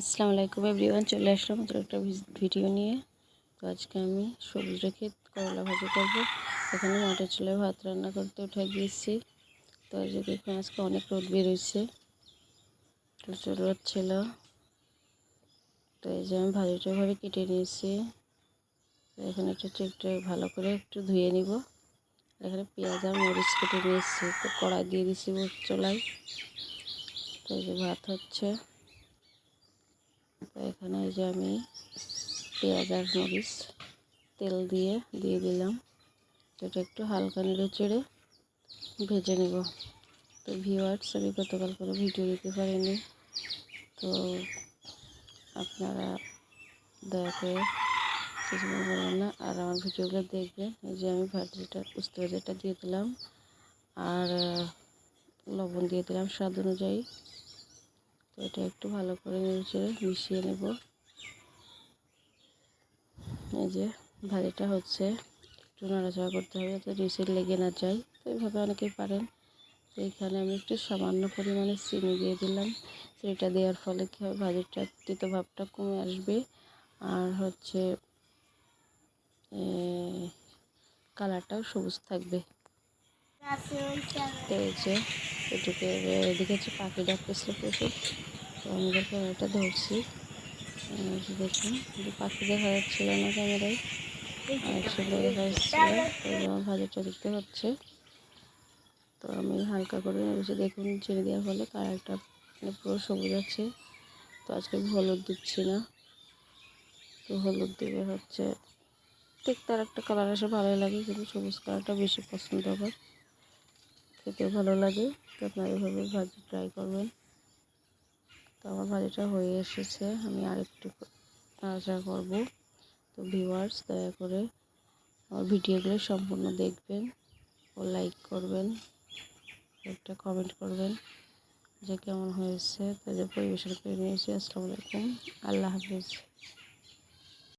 আসসালামু আলাইকুম এভরিওয়ান, চলে আসলাম নতুন একটা ভিডিও নিয়ে। তো আজকে আমি সবুজ রেখে করলা ভাজি করব। এখানে মাটির চুলায় ভাত রান্না করতে উঠে গিয়েছি। তো দেখুন, আজকে অনেক রোদ বেরোচ্ছে। প্রচুর রোদ ছিল তো এই যে আমি ভাজিটা ভাবে কেটে নিয়েছি। তো এখানে একটু একটু ভালো করে একটু ধুয়ে নিব। এখানে পেঁয়াজ আর মরিচ কেটে নিয়েছি। তো কড়াই দিয়ে দিয়েছি চুলায়। তো এই যে ভাত হচ্ছে। তো এখানে এই যে আমি পেঁয়াজ আর মরিচ তেল দিয়ে দিয়ে দিলাম। এটা একটু হালকা নেড়ে চেড়ে ভেজে নেব। তো ভিওয়ার্স আমি গতকাল করে ভিডিও দিতে পারিনি। তো আপনারা দয়া করে কিছু করবেন না। আর আমার ভিডিওগুলো দেখবেন। এই যে আমি ভাজিটা উস্তে ভাজাটা দিয়ে দিলাম। আর লবণ দিয়ে দিলাম স্বাদ অনুযায়ী। এটা একটু ভালো করে নেড়ে মিশিয়ে নেব। এই যে ভাজিটা হচ্ছে, একটু নাড়াচাড়া করতে হবে যাতে নিচে লেগে না যায়। তো এইভাবে অনেকেই পারেন। তো এখানে আমি একটু সামান্য পরিমাণে চিনি দিয়ে দিলাম। চিনিটা দেওয়ার ফলে কী হবে ভাজিটা তিতো ভাবটা কমে আসবে। আর হচ্ছে কালারটাও সবুজ থাকবে। তো এই যে এটুকু এদিকে হচ্ছে পাখি ডাকতেছিল প্রচুর তো ক্যামেরাটা ধরছি দেখুন পাখি দেখা যাচ্ছিল না ক্যামেরায় অনেক সুন্দর দেখা যাচ্ছিল ভাজাটা দেখতে হচ্ছে। তো আমি হালকা করে এসে দেখুন, ছেড়ে দেওয়ার ফলে কালারটা মানে পুরো সবুজ আছে। তো আজকে হলুদ দিচ্ছি না। তো হলুদ দিলে হচ্ছে দেখতে আর একটা কালার আসে, ভালোই লাগে, কিন্তু সবুজ কালারটা বেশি পছন্দ আমার। খেতে ভালো লাগে, তো আপনারা এভাবে ভাজি ট্রাই করবেন। তো আমার ভাজিটা হয়ে এসেছে। আমি আরেকটু ভাজা করব। তো ভিউয়ার্স দয়া করে আমার ভিডিওগুলো সম্পূর্ণ দেখবেন ও লাইক করবেন, একটা কমেন্ট করবেন যে কেমন হয়েছে, তাদের পরিবেশন করে নিয়েছি। আসসালামু আলাইকুম। আল্লাহ হাফিজ।